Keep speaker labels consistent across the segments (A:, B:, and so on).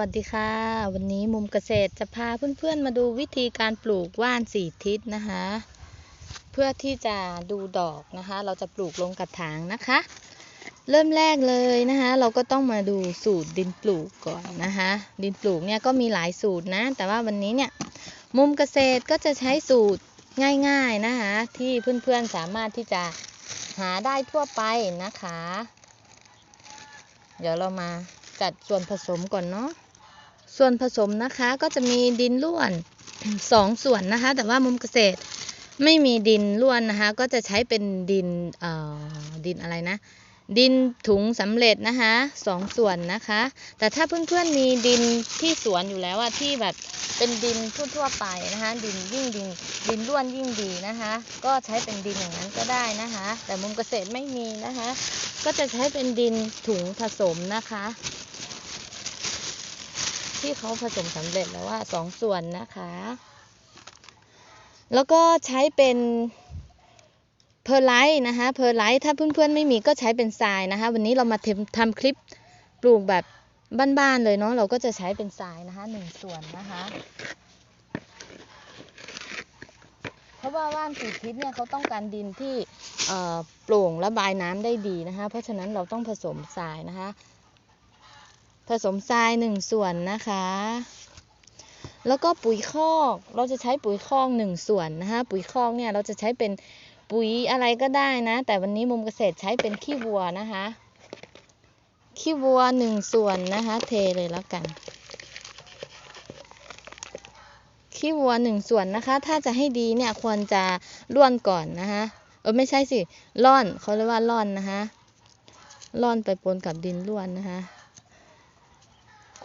A: วัสดีค่ะ วันนี้มุมเกษตรจะพาเพื่อนๆมาดูวิธีการปลูกว่านสี่ทิศนะคะ เพื่อที่จะดูดอกนะคะ เราจะปลูกลงกระถางนะคะ เริ่มแรกเลยนะคะ เราก็ต้องมาดูสูตรดินปลูกก่อนนะคะ ดินปลูกเนี่ยก็มีหลายสูตรนะ แต่ว่าวันนี้เนี่ยมุมเกษตรก็จะใช้สูตรง่ายๆนะคะที่เพื่อนๆสามารถที่จะหาได้ทั่วไปนะคะ เดี๋ยวเรามาจัดส่วนผสมก่อนเนาะ ส่วนผสมนะคะก็จะมีดินล้วนสองส่วนนะคะ แต่ว่ามุมเกษตรไม่มีดินล้วนนะคะ ก็จะใช้เป็นดินเอ่อดินอะไรนะ ดินถุงสำเร็จนะคะสองส่วนนะคะ แต่ถ้าเพื่อนๆมีดินที่สวนอยู่แล้วอะที่แบบเป็นดินทั่วๆไปนะคะ ดินยิ่งดินดินล้วนยิ่งดีนะคะ ก็ใช้เป็นดินอย่างนั้นก็ได้นะคะ แต่มุมเกษตรไม่มีนะคะ ก็จะใช้เป็นดินถุงผสมนะคะ ที่เขาผสมสำเร็จแล้วว่าสองส่วนนะคะ แล้วก็ใช้เป็นเพอร์ไลท์นะคะเพอร์ไลท์ถ้าเพื่อนๆไม่มีก็ใช้เป็นทรายนะคะ วันนี้เรามาทำทำคลิปปลูกแบบบ้านๆเลยเนาะเราก็จะใช้เป็นทรายนะคะหนึ่งส่วนนะคะเพราะว่าว่านสีทิศเนี่ยเขาต้องการดินที่โปร่งระบายน้ำได้ดีนะคะ เพราะฉะนั้นเราต้องผสมทรายนะคะ ผสมทรายหนึ่งส่วนนะคะ แล้วก็ปุ๋ยคอกเราจะใช้ปุ๋ยคอกหนึ่งส่วนนะคะ ปุ๋ยคอกเนี่ยเราจะใช้เป็นปุ๋ยอะไรก็ได้นะ แต่วันนี้มุมเกษตรใช้เป็นขี้วัวนะคะ ขี้วัวหนึ่งส่วนนะคะ เทเลยแล้วกัน ขี้วัวหนึ่งส่วนนะคะ ถ้าจะให้ดีเนี่ยควรจะร่วนก่อนนะคะ เออไม่ใช่สิร่อนเขาเรียกว่าร่อนนะคะร่อนไปปนกับดินร่วนนะคะ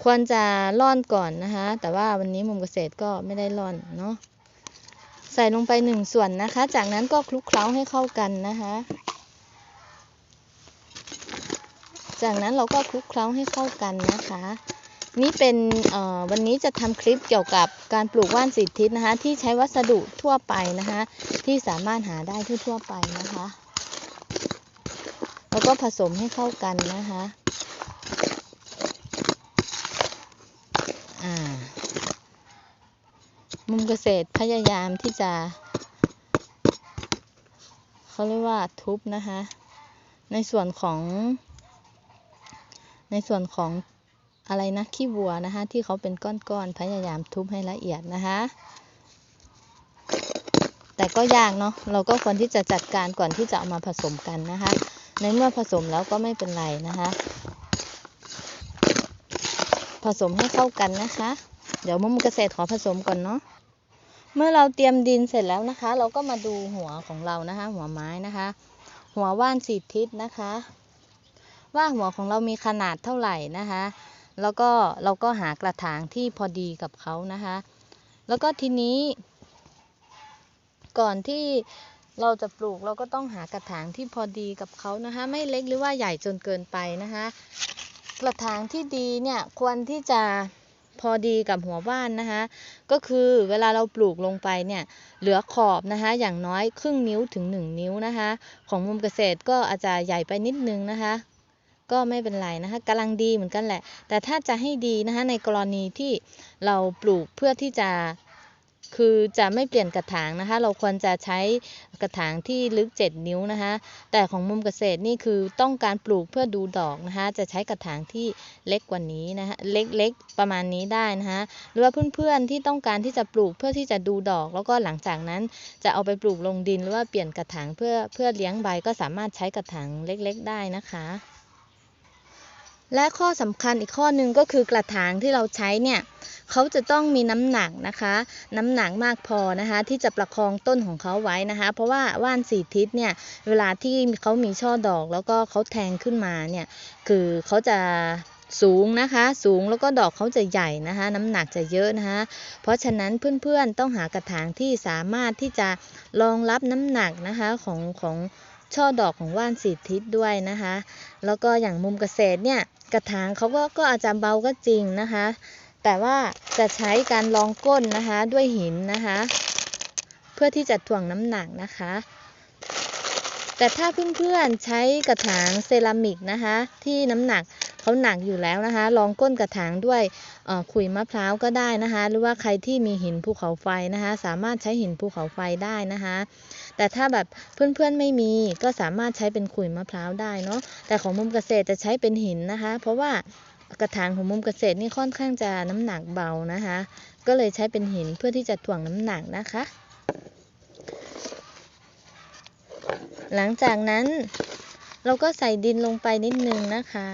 A: ควรจะร่อนก่อนนะคะ แต่ว่าวันนี้มุมเกษตรก็ไม่ได้ร่อนเนาะใส่ลงไปหนึ่งส่วนนะคะ จากนั้นก็คลุกเคล้าให้เข้ากันนะคะ จากนั้นเราก็คลุกเคล้าให้เข้ากันนะคะ นี่เป็นวันนี้จะทำคลิปเกี่ยวกับการปลูกว่านสีทิศนะคะ ที่ใช้วัสดุทั่วไปนะคะ ที่สามารถหาได้ที่ทั่วไปนะคะ แล้วก็ผสมให้เข้ากันนะคะ อ่า มุมเกษตรพยายามที่จะ เขาเรียกว่าทุบนะคะ ในส่วนของ ในส่วนของอะไรนะขี้วัวนะคะ ที่เขาเป็นก้อนๆพยายามทุบให้ละเอียดนะคะ แต่ก็ยากเนาะเราก็ควรที่จะจัดการก่อนที่จะเอามาผสมกันนะคะ ในเมื่อผสมแล้วก็ไม่เป็นไรนะคะ สมให้เข้ากันนะคะ เดี๋ยวมุมเกษตรขอผสมก่อนเนาะเมื่อเราเตรียมดินเสร็จแล้วนะคะ เราก็มาดูหัวของเรานะคะ หัวไม้นะคะ หัวว่านสีทิศนะคะ ว่าหัวของเรามีขนาดเท่าไหร่นะคะ แล้วก็เราก็หากระถางที่พอดีกับเขานะคะ แล้วก็ทีนี้ ก่อนที่เราจะปลูกเราก็ต้องหากระถางที่พอดีกับเขานะคะ ไม่เล็กหรือว่าใหญ่จนเกินไปนะคะ กระถางที่ดีเนี่ยควรที่จะพอดีกับหัวบ้านนะคะ ก็คือเวลาเราปลูกลงไปเนี่ยเหลือขอบนะคะอย่างน้อยครึ่งนิ้วถึง 1 นิ้วนะคะ ของมุมเกษตรก็อาจจะใหญ่ไปนิดนึงนะคะ ก็ไม่เป็นไรนะคะกำลังดีเหมือนกันแหละ แต่ถ้าจะให้ดีนะคะในกรณีที่เราปลูกเพื่อที่จะ คือจะไม่เปลี่ยนกระถางนะคะ เราควรจะใช้กระถางที่ลึก 7 นิ้วนะคะ แต่ของมุมเกษตรนี่คือต้องการปลูกเพื่อดูดอกนะคะ จะใช้กระถางที่เล็กกว่านี้นะคะ เล็กๆประมาณนี้ได้นะคะ หรือว่าเพื่อนๆที่ต้องการที่จะปลูกเพื่อที่จะดูดอก แล้วก็หลังจากนั้นจะเอาไปปลูกลงดินหรือว่าเปลี่ยนกระถางเพื่อเพื่อเลี้ยงใบก็สามารถใช้กระถางเล็ก ๆ ได้นะคะ และข้อสำคัญอีกข้อหนึ่งก็คือกระถางที่เราใช้เนี่ยเขาจะต้องมีน้ำหนักนะคะ น้ำหนักมากพอนะคะ ที่จะประคองต้นของเขาไว้นะคะ เพราะว่าว่านสีทิศเนี่ยเวลาที่เขามีช่อดอก แล้วก็เขาแทงขึ้นมาเนี่ยคือเขาจะสูงนะคะ สูงแล้วก็ดอกเขาจะใหญ่นะคะ น้ำหนักจะเยอะนะคะ เพราะฉะนั้นเพื่อนๆต้องหากระถางที่สามารถที่จะรองรับน้ำหนักนะคะของของ ช่อดอกของว่านสีทิศด้วยนะคะ แล้วก็อย่างมุมเกษตรเนี่ยกระถางเขาก็ก็อาจจะเบาก็จริงนะคะ แต่ว่าจะใช้การรองก้นนะคะด้วยหินนะคะ เพื่อที่จะถ่วงน้ำหนักนะคะ แต่ถ้าเพื่อนๆใช้กระถางเซรามิกนะคะ ที่น้ำหนักเขาหนักอยู่แล้วนะคะรองก้นกระถางด้วยขุยมะพร้าวก็ได้นะคะ หรือว่าใครที่มีหินภูเขาไฟนะคะ สามารถใช้หินภูเขาไฟได้นะคะ แต่ถ้าแบบเพื่อนๆไม่มีก็สามารถใช้เป็นขุยมะพร้าวได้เนาะแต่ของมุมเกษตรจะใช้เป็นหินนะคะ เพราะว่ากระถางของมุมเกษตรนี่ค่อนข้างจะน้ำหนักเบานะคะ ก็เลยใช้เป็นหินเพื่อที่จะถ่วงน้ำหนักนะคะ หลังจากนั้นเราก็ใส่ดินลงไปนิดนึงนะคะ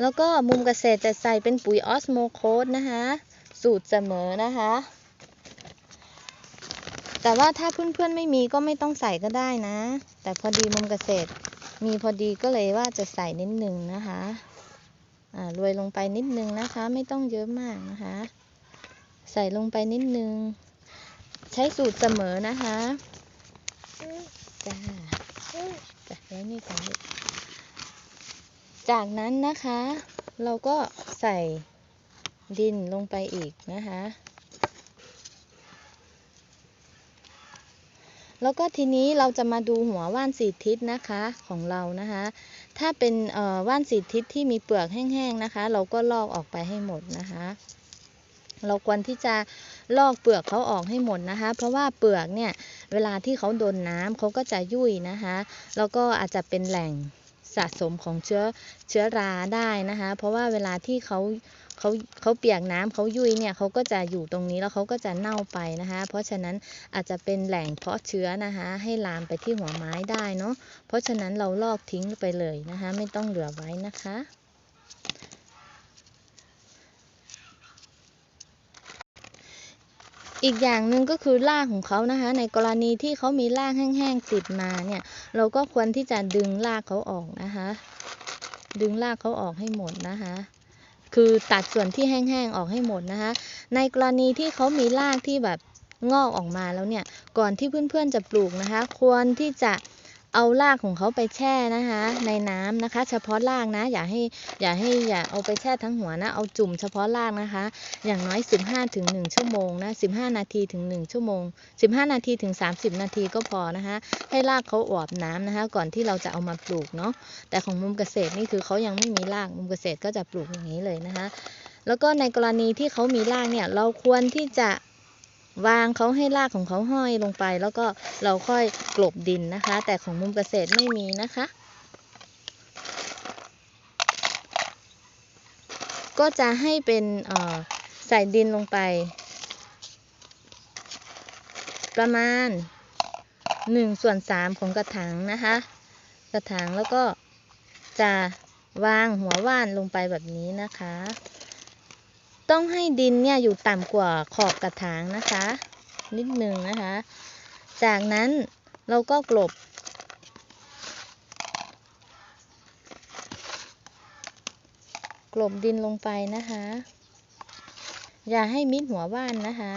A: แล้วก็มุมเกษตรจะใส่เป็นปุ๋ยออสโมโคสนะคะ สูตรเสมอนะคะ แต่ว่าถ้าเพื่อนๆไม่มีก็ไม่ต้องใส่ก็ได้นะ แต่พอดีมุมเกษตร มีพอดีก็เลยว่าจะใส่นิดนึงนะคะอ่าโรยลงไปนิดนึงนะคะ ไม่ต้องเยอะมากนะคะ ใส่ลงไปนิดนึง ใช้สูตรเสมอนะคะจ้าจ้ะแล้วนี่ค่ะลูกจากนั้นนะคะ เราก็ใส่ดินลงไปอีกนะคะ แล้วก็ทีนี้เราจะมาดูหัวว่านสีทิศนะคะของเรานะคะ ถ้าเป็นเอ่อว่านสีทิศที่มีเปลือกแห้งๆนะคะ เราก็ลอกออกไปให้หมดนะคะ เราควรที่จะลอกเปลือกเขาออกให้หมดนะคะ เพราะว่าเปลือกเนี่ยเวลาที่เขาโดนน้ำเขาก็จะยุ่ยนะคะ แล้วก็อาจจะเป็นแหล่ง สะสมของเชื้อเชื้อราได้นะคะ เพราะว่าเวลาที่เขาเขาเขาเปียกน้ำเขายุ่ยเนี่ยเขาก็จะอยู่ตรงนี้แล้วเขาก็จะเน่าไปนะคะ เพราะฉะนั้นอาจจะเป็นแหล่งเพาะเชื้อนะคะ ให้ลามไปที่หัวไม้ได้เนาะเพราะฉะนั้นเราลอกทิ้งไปเลยนะคะ ไม่ต้องเหลือไว้นะคะ อีกอย่างหนึ่งก็คือรากของเขานะคะ ในกรณีที่เขามีรากแห้งๆติดมาเนี่ย เราก็ควรที่จะดึงรากเขาออกนะคะ ดึงรากเขาออกให้หมดนะคะคือตัดส่วนที่แห้งๆออกให้หมดนะคะ ในกรณีที่เขามีรากที่แบบงอกออกมาแล้วเนี่ย ก่อนที่เพื่อนๆจะปลูกนะคะ ควรที่จะ เอารากของเขาไปแช่นะคะ ในน้ำนะคะ เฉพาะรากนะ อย่าให้อย่าให้อย่าเอาไปแช่ทั้งหัวนะ เอาจุ่มเฉพาะรากนะคะ อย่างน้อย 15ถึง1ชั่วโมงนะ15 นาทีถึง 1 ชั่วโมง 15 นาทีถึง 30 นาทีก็พอนะคะ ให้รากเขาอวบน้ำนะคะ ก่อนที่เราจะเอามาปลูกเนาะแต่ของมุมเกษตรนี่คือเขายังไม่มีรากมุมเกษตรก็จะปลูกอย่างนี้เลยนะคะ แล้วก็ในกรณีที่เขามีรากเนี่ยเราควรที่จะ วางเขาให้รากของเขาห้อยลงไป แล้วก็เราค่อยกลบดินนะคะ แต่ของมุมเกษตรไม่มีนะคะ ก็จะให้เป็นใส่ดินลงไป ประมาณ1ส่วน3ของกระถางนะคะ กระถางแล้วก็จะวางหัวว่านลงไปแบบนี้นะคะ ต้องให้ดินเนี่ยอยู่ต่ำกว่าขอบกระถางนะคะ นิดนึงนะคะ จากนั้นเราก็กลบ กลบดินลงไปนะคะ อย่าให้มิดหัวว่านนะคะ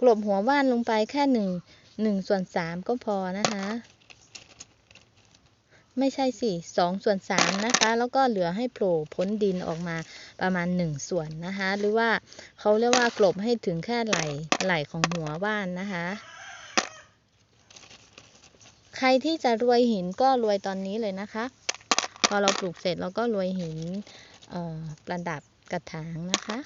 A: กลบหัวว่านลงไปแค่หนึ่ง หนึ่งส่วนสามก็พอนะคะ ไม่ใช่สิสองส่วนสามนะคะ แล้วก็เหลือให้โผล่พ้นดินออกมาประมาณหนึ่งส่วนนะคะ หรือว่าเขาเรียกว่ากลบให้ถึงแค่ไหล่ไหล่ของหัวว่านนะคะ ใครที่จะรวยหินก็รวยตอนนี้เลยนะคะ พอเราปลูกเสร็จเราก็รวยหินประดับกระถางนะคะ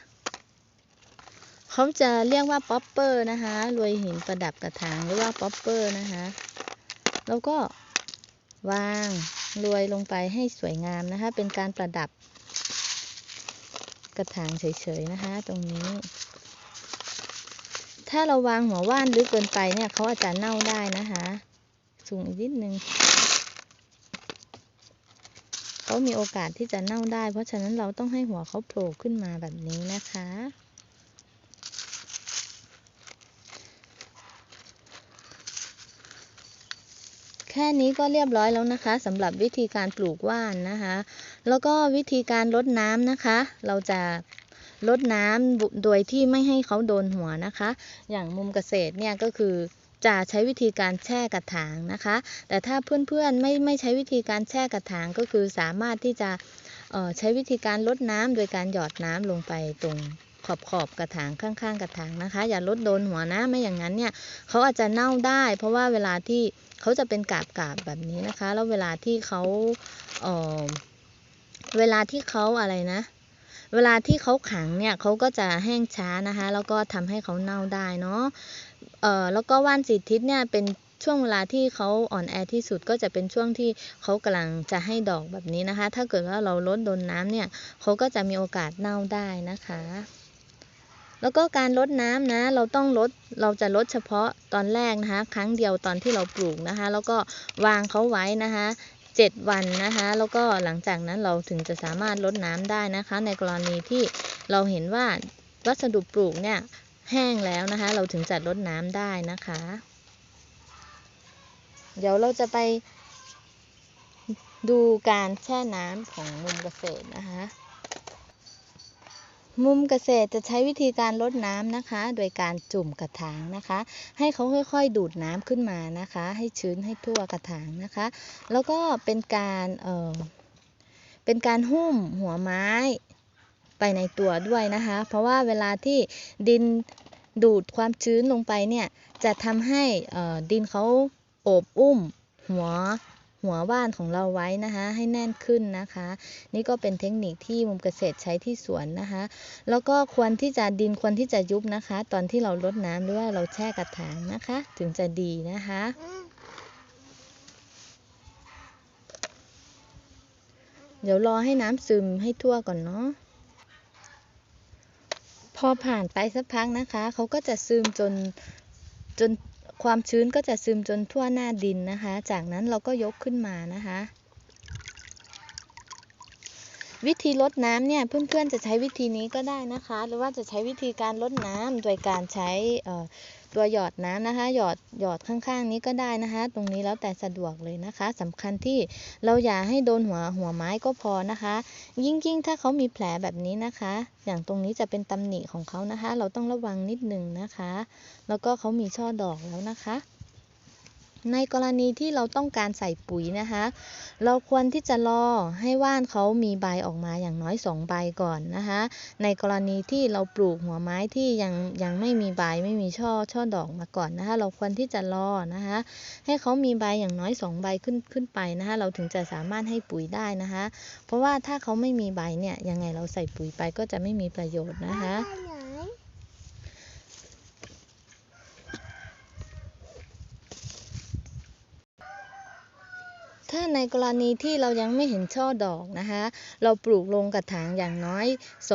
A: เขาจะเรียกว่าป๊อปเปอร์นะคะรวยหินประดับกระถางหรือว่าป๊อปเปอร์นะคะ แล้วก็วางรวยลงไปให้สวยงามนะคะ เป็นการประดับกระถางเฉยๆนะคะ ตรงนี้ ถ้าเราวางหัวว่านลึกเกินไปเนี่ยเขาอาจจะเน่าได้นะคะสูงอีกนิดนึงเขามีโอกาสที่จะเน่าได้ เพราะฉะนั้นเราต้องให้หัวเขาโผล่ขึ้นมาแบบนี้นะคะ แค่นี้ก็เรียบร้อยแล้วนะคะสำหรับวิธีการปลูกว่านนะคะ แล้วก็วิธีการลดน้ำนะคะ เราจะลดน้ำโดยที่ไม่ให้เขาโดนหัวนะคะ อย่างมุมเกษตรเนี่ยก็คือจะใช้วิธีการแช่กระถางนะคะ แต่ถ้าเพื่อนๆไม่ไม่ใช้วิธีการแช่กระถางก็คือสามารถที่จะใช้วิธีการลดน้ำโดยการหยอดน้ำลงไปตรงขอบขอบกระถางข้างๆ กระถางนะคะ อย่าลดโดนหัวนะไม่อย่างนั้นเนี่ยเขาอาจจะเน่าได้ เพราะว่าเวลาที่ เขาจะเป็นกาบกาบแบบนี้นะคะ แล้วเวลาที่เขาเออเวลาที่เขาอะไรนะ เวลาที่เขาขังเนี่ยเขาก็จะแห้งช้านะคะ แล้วก็ทำให้เขาเน่าได้เนาะเออแล้วก็ว่านสีทิศเนี่ยเป็นช่วงเวลาที่เขาอ่อนแอที่สุดก็จะเป็นช่วงที่เขากำลังจะให้ดอกแบบนี้นะคะ ถ้าเกิดว่าเราลดโดนน้ำเนี่ยเขาก็จะมีโอกาสเน่าได้นะคะ แล้วก็การลดน้ำนะ เราต้องลดเราจะลดเฉพาะตอนแรกนะคะ ครั้งเดียวตอนที่เราปลูกนะคะ แล้วก็วางเขาไว้นะคะเจ็ดวันนะคะแล้วก็หลังจากนั้นเราถึงจะสามารถลดน้ำได้นะคะ ในกรณีที่เราเห็นว่าวัสดุปลูกเนี่ยแห้งแล้วนะคะ เราถึงจะลดน้ำได้นะคะ เดี๋ยวเราจะไปดูการแช่น้ำของมุมเกษตรนะคะ มุมเกษตรจะใช้วิธีการลดน้ำนะคะ โดยการจุ่มกระถางนะคะ ให้เขาค่อยๆ ดูดน้ำขึ้นมานะคะ ให้ชื้นให้ทั่วกระถางนะคะ แล้วก็เป็นการเอ่อเป็นการหุ้มหัวไม้ไปในตัวด้วยนะคะ เพราะว่าเวลาที่ดินดูดความชื้นลงไปเนี่ยจะทำให้อ่อดินเขาโอบอุ้มหัว หัวว่านของเราไว้นะคะให้แน่นขึ้นนะคะ นี่ก็เป็นเทคนิคที่มุมเกษตรใช้ที่สวนนะคะ แล้วก็ควรที่จะดินควรที่จะยุบนะคะ ตอนที่เราลดน้ำหรือว่าเราแช่กระถางนะคะ ถึงจะดีนะคะเดี๋ยวรอให้น้ำซึมให้ทั่วก่อนเนาะ พอผ่านไปสักพักนะคะ เขาก็จะซึมจนจน ความชื้นก็จะซึมจนทั่วหน้าดินนะคะ จากนั้นเราก็ยกขึ้นมานะคะ วิธีลดน้ำเนี่ยเพื่อนๆจะใช้วิธีนี้ก็ได้นะคะ หรือว่าจะใช้วิธีการลดน้ำโดยการใช้ตัวหยอดน้ำนะคะ หยอดหยอดข้างๆ นี้ก็ได้นะคะ ตรงนี้แล้วแต่สะดวกเลยนะคะสำคัญที่เราอย่าให้โดนหัวหัวไม้ก็พอนะคะ ยิ่งยิ่งถ้าเขามีแผลแบบนี้นะคะ อย่างตรงนี้จะเป็นตำหนิของเขานะคะ เราต้องระวังนิดนึงนะคะ แล้วก็เขามีช่อดอกแล้วนะคะ ในกรณีที่เราต้องการใส่ปุ๋ยนะคะ เราควรที่จะรอให้ว่านเขามีใบออกมาอย่างน้อยสองใบก่อนนะคะ ในกรณีที่เราปลูกหัวไม้ที่ยังยังไม่มีใบไม่มีช่อช่อดอกมาก่อนนะคะ เราควรที่จะรอนะคะ ให้เขามีใบอย่างน้อยสองใบขึ้นขึ้นไปนะคะ เราถึงจะสามารถให้ปุ๋ยได้นะคะ เพราะว่าถ้าเขาไม่มีใบเนี่ยยังไงเราใส่ปุ๋ยไปก็จะไม่มีประโยชน์นะคะ ถ้าในกรณีที่เรายังไม่เห็นช่อดอกนะคะ เราปลูกลงกระถางอย่างน้อย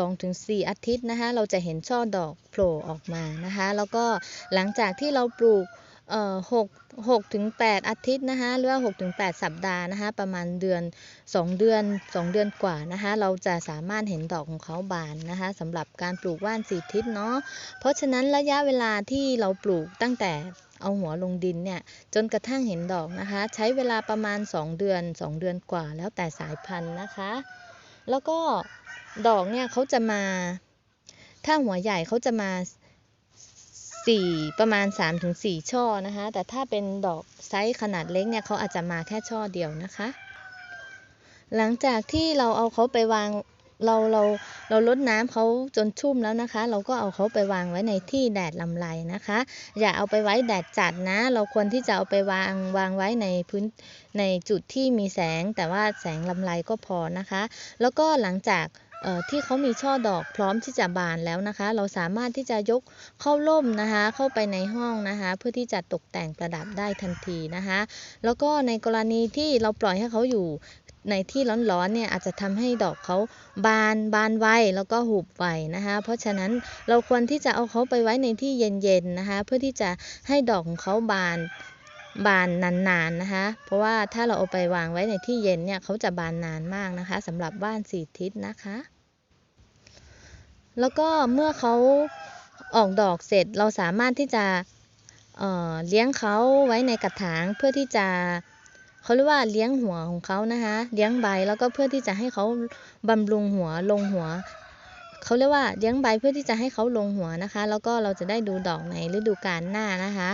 A: 2-4 อาทิตย์นะคะ เราจะเห็นช่อดอกโผล่ออกมานะคะ แล้วก็หลังจากที่เราปลูกเอ่อ6 6ถึง8อาทิตย์นะคะหรือว่า6ถึง8สัปดาห์นะคะประมาณเดือน2เดือน2เดือนกว่านะคะเราจะสามารถเห็นดอกของเขาบานนะคะสำหรับการปลูกว่านสีทิศเนาะเพราะฉะนั้นระยะเวลาที่เราปลูกตั้งแต่ เอาหัวลงดินเนี่ยจนกระทั่งเห็นดอกนะคะ ใช้เวลาประมาณ 2 เดือน 2 เดือนกว่าแล้วแต่สายพันธุ์นะคะ แล้วก็ดอกเนี่ยเขาจะมา ถ้าหัวใหญ่เขาจะมา 4 ประมาณ 3-4 ช่อนะคะ แต่ถ้าเป็นดอกไซส์ขนาดเล็กเนี่ยเขาอาจจะมาแค่ช่อเดียวนะคะ หลังจากที่เราเอาเขาไปวาง เราเราเราลดน้ำเขาจนชุ่มแล้วนะคะ เราก็เอาเขาไปวางไว้ในที่แดดลำไรนะคะ อย่าเอาไปไว้แดดจัดนะ เราควรที่จะเอาไปวางวางไว้ในพื้นในจุดที่มีแสง แต่ว่าแสงลำไรก็พอนะคะ แล้วก็หลังจากที่เขามีช่อดอกพร้อมที่จะบานแล้วนะคะ เราสามารถที่จะยกเข้าร่มนะคะ เข้าไปในห้องนะคะ เพื่อที่จะตกแต่งประดับได้ทันทีนะคะ แล้วก็ในกรณีที่เราปล่อยให้เขาอยู่ ในที่ร้อนๆเนี่ยอาจจะทำให้ดอกเขาบานบานไวแล้วก็หุบไวนะคะเพราะฉะนั้นเราควรที่จะเอาเขาไปไว้ในที่เย็นๆนะคะเพื่อที่จะให้ดอกของเขาบานบานนานๆนะคะ เพราะว่าถ้าเราเอาไปวางไว้ในที่เย็นเนี่ยเขาจะบานนานมากนะคะสำหรับบ้านสีทิศนะคะ แล้วก็เมื่อเขาออกดอกเสร็จเราสามารถที่จะเเลี้ยงเขาไว้ในกระถางเพื่อที่จะ เขาเรียกว่าเลี้ยงหัวของเขานะคะ เลี้ยงใบแล้วก็เพื่อที่จะให้เขาบำรุงหัวลงหัว เขาเรียกว่าเลี้ยงใบเพื่อที่จะให้เขาลงหัวนะคะ แล้วก็เราจะได้ดูดอกในฤดูกาลหน้านะคะ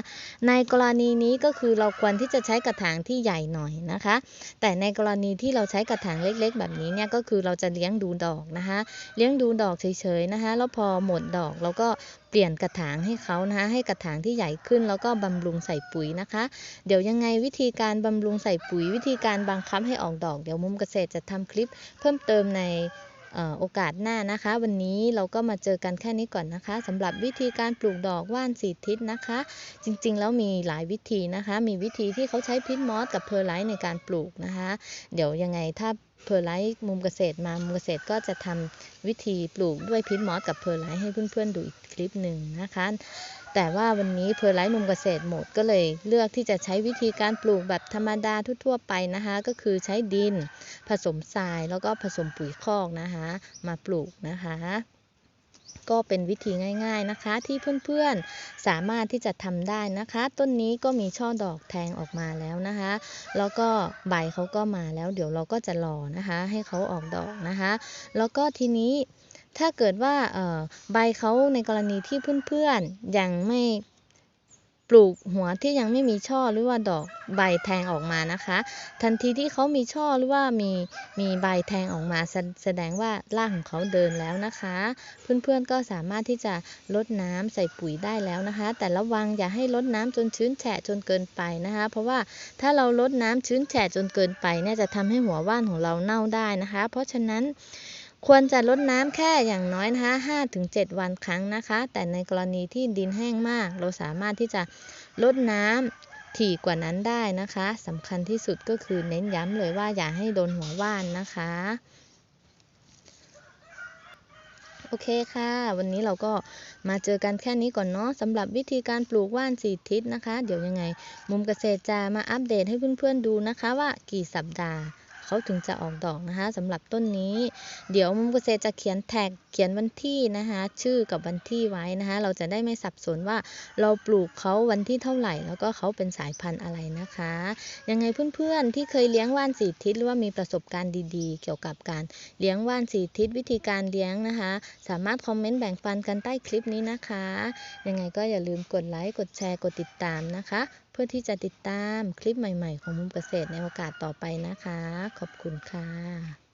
A: ในกรณีนี้ก็คือเราควรที่จะใช้กระถางที่ใหญ่หน่อยนะคะ แต่ในกรณีที่เราใช้กระถางเล็ก ๆ แบบนี้เนี่ยก็คือเราจะเลี้ยงดูดอกนะคะ เลี้ยงดูดอกเฉยๆนะคะ แล้วพอหมดดอกเราก็เปลี่ยนกระถางให้เขานะคะให้กระถางที่ใหญ่ขึ้น แล้วก็บำรุงใส่ปุ๋ยนะคะ เดี๋ยวยังไงวิธีการบำรุงใส่ปุ๋ย วิธีการบังคับให้ออกดอก เดี๋ยวมุมเกษตรจะทำคลิปเพิ่มเติมใน โอกาสหน้านะคะ วันนี้เราก็มาเจอกันแค่นี้ก่อนนะคะสำหรับวิธีการปลูกดอกว่านสีทิศนะคะ จริงๆ แล้วมีหลายวิธีนะคะ มีวิธีที่เขาใช้พิษมอสกับเพอร์ไลท์ในการปลูกนะคะ เดี๋ยวยังไงถ้าเพอร์ไลท์มุมเกษตรมามุมเกษตรก็จะทำวิธีปลูกด้วยพิษมอสกับเพอร์ไลท์ให้เพื่อนๆดูอีกคลิปหนึ่งนะคะ แต่ว่าวันนี้เพอร์ไลท์มุมเกษตรหมดก็เลยเลือกที่จะใช้วิธีการปลูกแบบธรรมดาทั่วๆไปนะคะ ก็คือใช้ดินผสมทรายแล้วก็ผสมปุ๋ยคอกนะคะ มาปลูกนะคะ ก็เป็นวิธีง่าย ๆนะคะ ที่เพื่อนๆสามารถที่จะทำได้นะคะ ต้นนี้ก็มีช่อดอกแทงออกมาแล้วนะคะ แล้วก็ใบเขาก็มาแล้ว เดี๋ยวเราก็จะรอนะคะ ให้เขาออกดอกนะคะ แล้วก็ทีนี้ ถ้าเกิดว่าใบเขาในกรณีที่เพื่อนๆยังไม่ปลูกหัวที่ยังไม่มีช่อหรือว่าดอกใบแทงออกมานะคะ ทันทีที่เขามีช่อหรือว่ามีมีใบแทงออกมาแสแสดงว่ารากของเขาเดินแล้วนะคะ เพื่อนๆก็สามารถที่จะลดน้ำใส่ปุ๋ยได้แล้วนะคะ แต่ระวังอย่าให้ลดน้ำจนชื้นแฉะจนเกินไปนะคะ เพราะว่าถ้าเราลดน้ำชื้นแฉะจนเกินไปเนี่ยจะทำให้หัวว่านของเราเน่าได้นะคะ เพราะฉะนั้น ควรจะลดน้ำแค่อย่างน้อยนะคะ5-7 วันครั้งนะคะ แต่ในกรณีที่ดินแห้งมาก เราสามารถที่จะลดน้ำถี่กว่านั้นได้นะคะสำคัญที่สุดก็คือเน้นย้ำเลยว่าอย่าให้โดนหัวว่านนะคะ โอเคค่ะ วันนี้เราก็มาเจอกันแค่นี้ก่อนเนาะสำหรับวิธีการปลูกว่านสีทิศนะคะ เดี๋ยวยังไง มุมเกษตรจะมาอัปเดตให้เพื่อนๆดูนะคะว่ากี่สัปดาห์ เขาถึงจะออกดอกนะคะสำหรับต้นนี้ เดี๋ยวมุมเกษตรจะเขียนแท็กเขียนวันที่นะคะชื่อกับวันที่ไว้นะคะเราจะได้ไม่สับสนว่าเราปลูกเขาวันที่เท่าไหร่ แล้วก็เขาเป็นสายพันธุ์อะไรนะคะ ยังไงเพื่อนๆที่เคยเลี้ยงว่านสีทิศหรือว่ามีประสบการณ์ดีๆ เกี่ยวกับการเลี้ยงว่านสีทิศวิธีการเลี้ยงนะคะ สามารถคอมเมนต์แบ่งปันกันใต้คลิปนี้นะคะ ยังไงก็อย่าลืมกดไลค์กดแชร์กดติดตามนะคะ พื่อที่จะติดตามคลิปใหม่ ๆ ของมุมเกษตรในโอกาสต่อไปนะคะ ขอบคุณค่ะ